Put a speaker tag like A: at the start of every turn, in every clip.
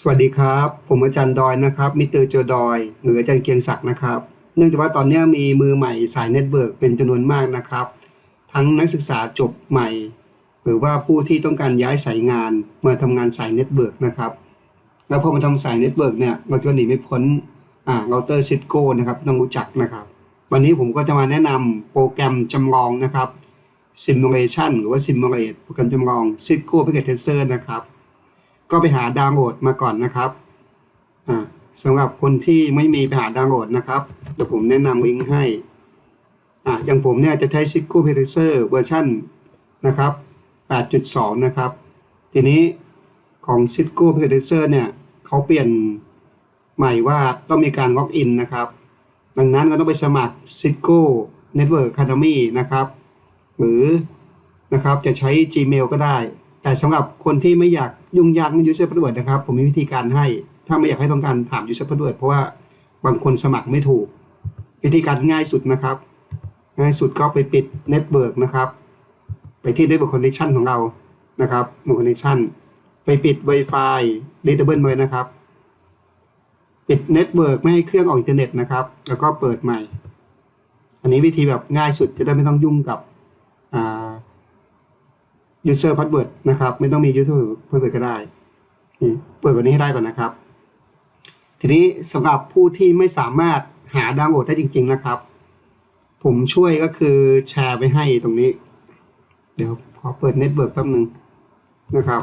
A: สวัสดีครับ ผมอาจารย์ดอยนะครับ มิเตอร์โจดอยหรืออาจารย์เกียงศักดิ์นะครับ เนื่องจากว่าตอนนี้มีมือใหม่สายเน็ตเวิร์กเป็นจำนวนมากนะครับ ทั้งนักศึกษาจบใหม่ หรือว่าผู้ที่ต้องการย้ายสายงานมาทำงานสายเน็ตเวิร์กนะครับ แล้วพอมาทำสายเน็ตเวิร์กเนี่ยเราจะหนีไม่พ้นอ่าเราเตอร์ซิสโก้นะครับต้องรู้จักนะครับ วันนี้ผมก็จะมาแนะนำโปรแกรมจำลองนะครับ Simulation หรือว่า Simulate โปรแกรมจำลอง Cisco Packet Tracer นะครับ ก็ไปหาดาวน์โหลดมาก่อนนะครับอ่าสำหรับคนที่ไม่มีไปหาดาวน์โหลดนะครับเดี๋ยวผมแนะนำลิงก์ให้อ่าอย่างผมเนี่ยจะใช้ Cisco p a c k e t r a c e r เวอร์ชันนะครับ 8.2 นะครับ ทีนี้ของ Cisco p a c k e t r a c e r เนี่ยเขาเปลี่ยนใหม่ว่าต้องมีการล็อกอินนะครับ ดังนั้นก็ต้องไปสมัคร Cisco Network Academy นะครับ หรือนะครับจะใช้ Gmail ก็ได้ แต่สำหรับคนที่ไม่อยากยุ่งยากใน User Password นะครับ ผมมีวิธีการให้ ถ้าไม่อยากให้ต้องการถาม User Password เพราะว่าบางคนสมัครไม่ถูก วิธีการง่ายสุดนะครับ ง่ายสุดก็ไปปิด Network นะครับ ไปที่ Network Connection ของเรานะครับ Network Connection ไปปิด Wi-Fi Disable ไว้นะครับ ปิด Network ไม่ให้เครื่องออกอินเทอร์เน็ตนะครับ แล้วก็เปิดใหม่ อันนี้วิธีแบบง่ายสุดจะได้ไม่ต้องยุ่งกับอ่า user password นะครับ ไม่ต้องมี user password ก็ได้นี่เปิดวันนี้ให้ได้ก่อนนะครับ ทีนี้สำหรับผู้ที่ไม่สามารถหาดาวน์โหลดได้จริง ๆ นะครับ ผมช่วยก็คือแชร์ไปให้ตรงนี้ เดี๋ยวขอเปิดเน็ตเวิร์กแป๊บหนึ่งนะครับ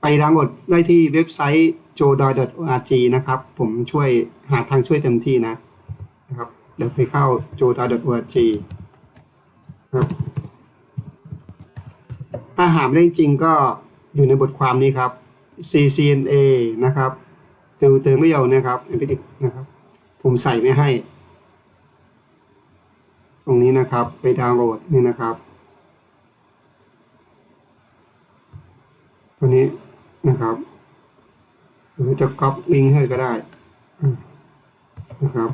A: ไปดาวน์โหลดได้ที่เว็บไซต์ jodoy.org นะครับ ผมช่วยหาทางช่วยเต็มที่นะนะครับ เดี๋ยวไปเข้า jodoy.org ครับ หาไม่ได้จริงก็อยู่ในบทความนี้ครับ CCNA นะครับเติมเติมไม่เยาวนะครับเอพิดิกนะครับ ผมใส่ไม่ให้ ตรงนี้นะครับ ไปดาวน์โหลดนี่นะครับ ตัวนี้นะครับ หรือจะก๊อปลิงก์ให้ก็ได้นะครับ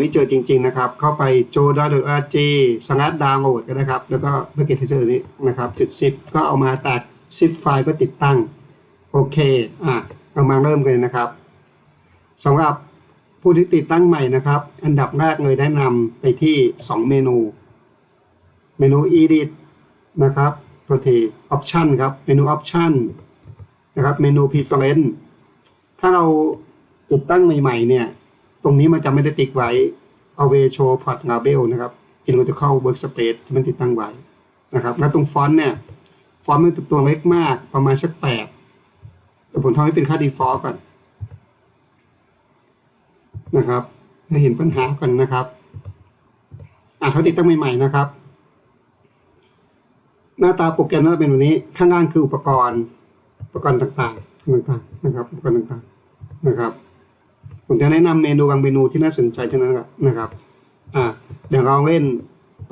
A: ไม่เจอจริง ๆ นะครับ เข้าไป j o d o r g สงัดดาวน์โหลดก็ได้ครับ แล้วก็เมื่อกี้ที่เจอนี้นะครับจุดซิปก็เอามาแตกซิปไฟล์ก็ติดตั้ง โอเค อะเรามาเริ่มกันเลยนะครับสำหรับผู้ที่ติดตั้งใหม่นะครับ อันดับแรกเลยแนะนำไปที่ 2 เมนู เมนู edit นะครับตัวที option ครับ เมนู option นะครับ เมนู preference ถ้าเราติดตั้งใหม่ ๆ เนี่ย ตรงนี้มันจะไม่ได้ติ๊กไว้เอาเวโชพอร์ตลาเบลนะครับ Invertical Workspace ที่มันติดตั้งไว้นะครับแล้วตรงฟอนต์เนี่ย ฟอนต์มันตัวเล็กมากประมาณสักแปดแต่ผมทำให้เป็นค่า default ก่อนนะครับให้เห็นปัญหาก่อนนะครับอะเขาติดตั้งใหม่ๆนะครับ หน้าตาโปรแกรมน่าจะเป็นแบบนี้ ข้างล่างคืออุปกรณ์ อุปกรณ์ต่างๆต่างๆนะครับ อุปกรณ์ต่างๆนะครับ ผมจะแนะนำเมนูบางเมนูที่น่าสนใจเท่านั้นนะครับ อ่าเดี๋ยวเราเล่น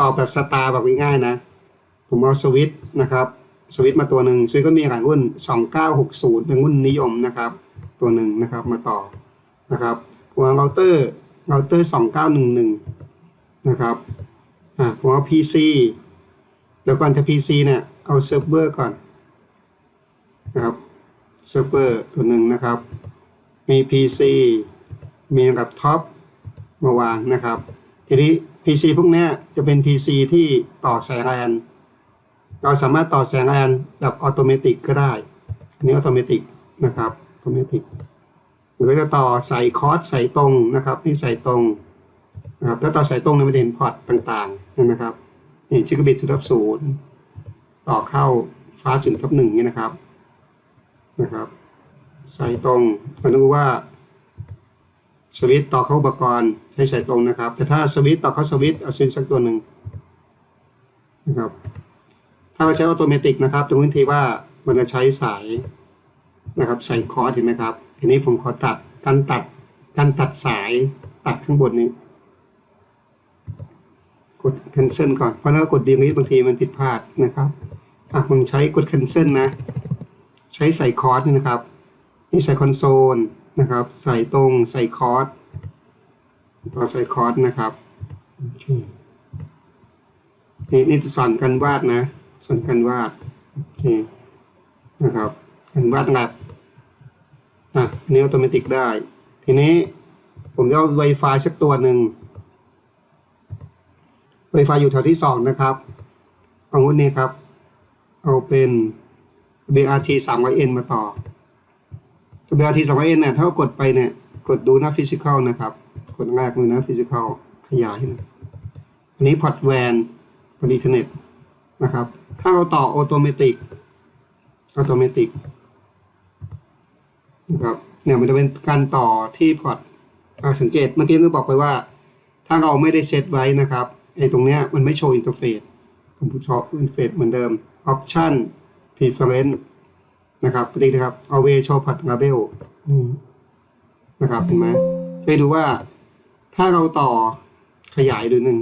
A: ต่อแบบสตาร์แบบง่ายๆนะ ผมเอาสวิตช์นะครับ สวิตช์มาตัวหนึ่งสวิตก็มีหลายรุ่น 2960 เป็นรุ่นนิยมนะครับ ตัวหนึ่งนะครับมาต่อนะครับผมเอาเราเตอร์เราเตอร์2911 นะครับ อ่าผมเอา PC เดี๋ยวก่อนจะ PC เนี่ยเอาเซิร์ฟเวอร์ก่อนนะครับเซิร์ฟเวอร์ตัวหนึ่งนะครับ มี PC มีแล็ปท็อปมาวางนะครับ ทีนี้ PC พวกนี้จะเป็น PC ที่ต่อสายแลนเราสามารถต่อแสงแลนแบบออโตเมติก็ได้ อันนี้ออโตเมตินะครับออโตเมติหรือจะต่อสายคอร์สสายตรงนะครับนี่สายตรงนะครับถ้าต่อสายตรงเนี่ยมันจะเห็นพอร์ตต่างๆเห็นไหมครับนี่จิกบิตสุดทับศูนย์ต่อเข้าฟ้าศูนย์ทับหนึ่งนี่นะครับนะครับสายตรงมันต้องรู้ว่า สวิตต่อเข้าอุปกรณ์ใช้สายตรงนะครับ แต่ถ้าสวิตต่อเข้าสวิตเอาสวิตช์สักตัวหนึ่งนะครับถ้าเราใช้ออโตเมติกนะครับจะรู้ทันทีว่ามันจะใช้สายนะครับสายคอร์สเห็นไหมครับทีนี้ผมขอตัดการตัดการตัดสายตัดข้างบนนี้ กด cancel ก่อน เพราะถ้ากดดีนี้บางทีมันผิดพลาดนะครับอะผมใช้กด cancel นะ ใช้ใส่คอร์สนี่นะครับ นี่ใส่คอนโซล นะครับ ใส่ตรงใส่คอร์สต่อใส่คอร์สนะครับนี่นี่สอนกันวาดนะสอนกันวาดโอเคนะครับเห็นวาดแลบอะอันนี้อัตโนมัติได้ ทีนี้ผมจะเอา Wi-Fi สักตัวหนึ่ง Wi-Fi อยู่แถวที่สองนะครับเอางุ้นนี้ครับ เอาเป็น BRT 300N มาต่อ BRT 300N เนี่ยถ้ากดไปเนี่ยกดดูหน้า Physical นะครับ กดแรกดูหน้า Physical ขยายให้นะอันนี้พอร์ตแวนพอร์ตอินเทอร์เน็ตนะครับ ถ้าเราต่อ Automatic Automatic นะครับเนี่ยมันจะเป็นการต่อที่พอร์ตอ่าสังเกตเมื่อกี้ก็บอกไปว่า ถ้าเราไม่ได้เซตไว้นะครับไอ้ตรงเนี้ยมันไม่โชว์อินเทอร์เฟซผมพูดชอบอินเทอร์เฟซเหมือนเดิม Option Preference นะครับปกตินะครับ Always Show Port Label อืมนะครับเห็นไหมจะดูว่าถ้าเราต่อขยายดูหนึ่ง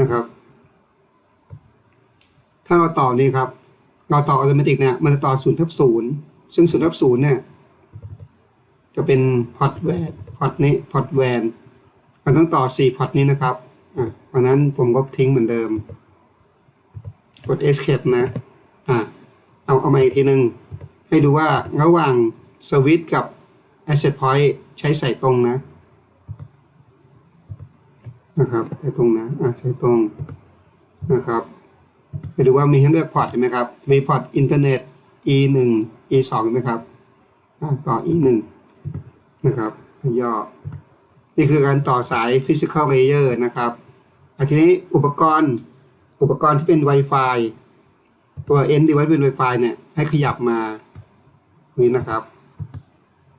A: นะครับ ถ้าเราต่อนี่ครับ เราต่ออัตโนมัติเนี่ยมันจะต่อ0ทับ0ซึ่ง0ทับ0เนี่ย จะเป็นพอร์ตแวนพอร์ตนี้พอร์ตแวนมันต้องต่อ4พอร์ตนี้นะครับอะเพราะนั้นผมก็ทิ้งเหมือนเดิม กด escape นะ อะ เอาเอามาอีกทีหนึ่งให้ดูว่าระหว่างสวิตกับ asset point ใช้ใส่ตรงนะ นะครับใส่ตรงนะอะใส่ตรงนะครับให้ดูว่ามีให้เลือกพอร์ตเห็นไหมครับ มีพอร์ตอินเทอร์เน็ต e 1 e 2เห็นไหมครับอะต่อ e 1นะครับย่อ นี่คือการต่อสาย physical layer นะครับอันทีนี้อุปกรณ์อุปกรณ์ที่เป็น Wi-Fi ตัว end device เป็น Wi-Fi เนี่ย ให้ขยับมาตรงนี้นะครับ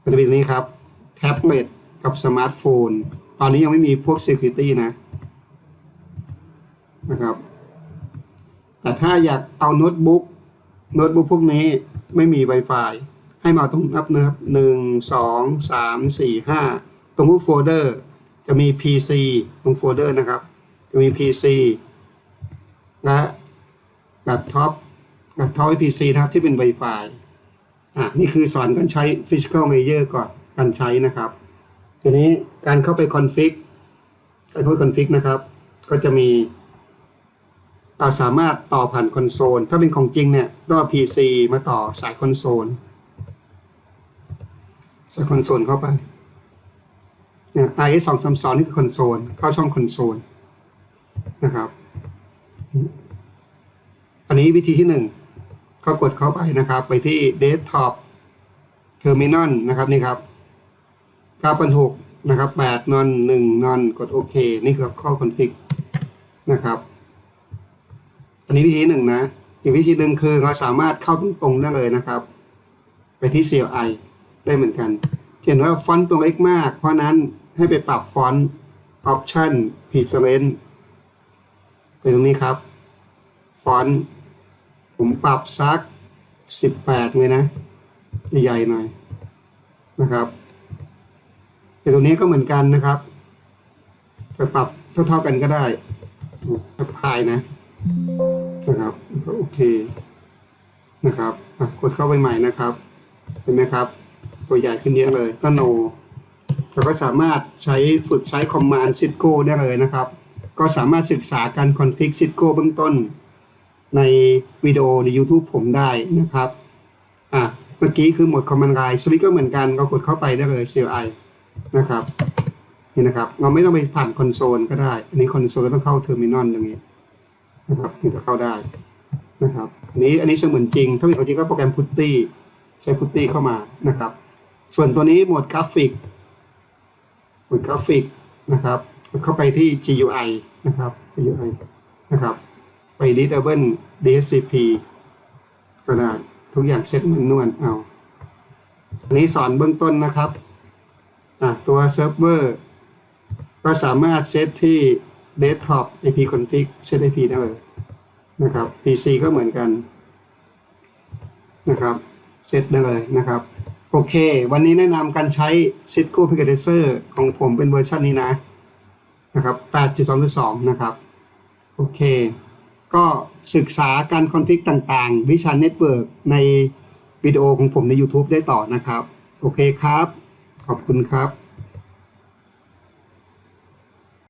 A: มันจะเป็นตรงนี้ครับแท็บเล็ตกับสมาร์ทโฟน ตอนนี้ยังไม่มีพวก security นะนะครับ แต่ถ้าอยากเอาโน้ตบุ๊กโน้ตบุ๊กพวกนี้ไม่มี Wi-Fi ให้มาเอาตรงนับนะครับหนึ่งสองสามสี่ห้าตรงพวกโฟลเดอร์จะมี PC ตรงโฟลเดอร์นะครับ จะมี PC และแล็ปท็อป แล็ปท็อป PC นะครับที่เป็น Wi-Fi อะนี่คือสอนการใช้ Physical Layer ก่อนการใช้นะครับ ทีนี้การเข้าไป config การเข้าไป config นะครับ ก็จะมีอ่าสามารถต่อผ่านคอนโซล ถ้าเป็นของจริงเนี่ยต้องเอา PC มาต่อสายคอนโซลใส่คอนโซลเข้าไปเนี่ย IS 2 3 2นี่คือคอนโซล เข้าช่องคอนโซลนะครับ อันนี้วิธีที่หนึ่ง ก็กดเข้าไปนะครับ ไปที่ Desktop Terminal นะครับนี่ครับ9,6นะครับ8นอน1นอนกดโอเค นี่คือข้าคอนฟิกนะครับ อันนี้วิธีหนึ่งนะอีกวิธีหนึ่งคือเราสามารถเข้าตรงๆได้เลยนะครับ ไปที่ CLI ได้เหมือนกัน เห็นว่าฟอนต์ตัวเล็กมาก เพราะนั้นให้ไปปรับฟอนต์ Option Preference ไปตรงนี้ครับ ฟอนต์ ผมปรับสัก 18เลยนะใหญ่ๆหน่อยนะครับแต่ตรงนี้ก็เหมือนกันนะครับจะปรับเท่าๆกันก็ได้แอปพายนะนะครับก็โอเคนะครับกดเข้าไปใหม่นะครับเห็นไหมครับ ตัวใหญ่ขึ้นเยอะเลยก็โนเราก็สามารถใช้ฝึกใช้คอมมานด์ซิ g o ได้เลยนะครับ ก็สามารถศึกษาการคอนฟิกซิ g o เบื้องต้น ในวิดีโอใน YouTube ผมได้นะครับอะเมื่อกี้คือหมดคอมมานด์ไลน์สวิตก็เหมือนกันก็กดเข้าไปได้เลย CLI นะครับนี่นะครับ เราไม่ต้องไปผ่านคอนโซลก็ได้ อันนี้คอนโซลต้องเข้าเทอร์มินอลอย่างนี้นะครับถึงจะเข้าได้นะครับอันนี้อันนี้เสมือนจริง ถ้าเป็นของจริงก็โปรแกรมพุตตี้ใช้พุตตี้เข้ามานะครับ ส่วนตัวนี้โหมดกราฟิกโหมดกราฟิกนะครับเข้าไปที่ GUI นะครับ GUI นะครับ ไป Readable DSCP ก็ได้ทุกอย่างเซ็ตมันนวลเอาอันนี้สอนเบื้องต้นนะครับตัวเซิร์ฟเวอร์ก็สามารถเซตที่ desktop IP config set IP ได้เลยนะครับ PC ก็เหมือนกันนะครับเซตได้เลยนะครับ โอเค วันนี้แนะนำการใช้ Cisco p i c k e t e r ของผมเป็นเวอร์ชันนี้นะนะครับ 8.2.2 นะครับ โอเค ก็ศึกษาการคอนฟิกต่างๆ วิชาเน็ตเวิร์กในวิดีโอของผมใน YouTube ได้ต่อนะครับ โอเคครับ ขอบคุณครับ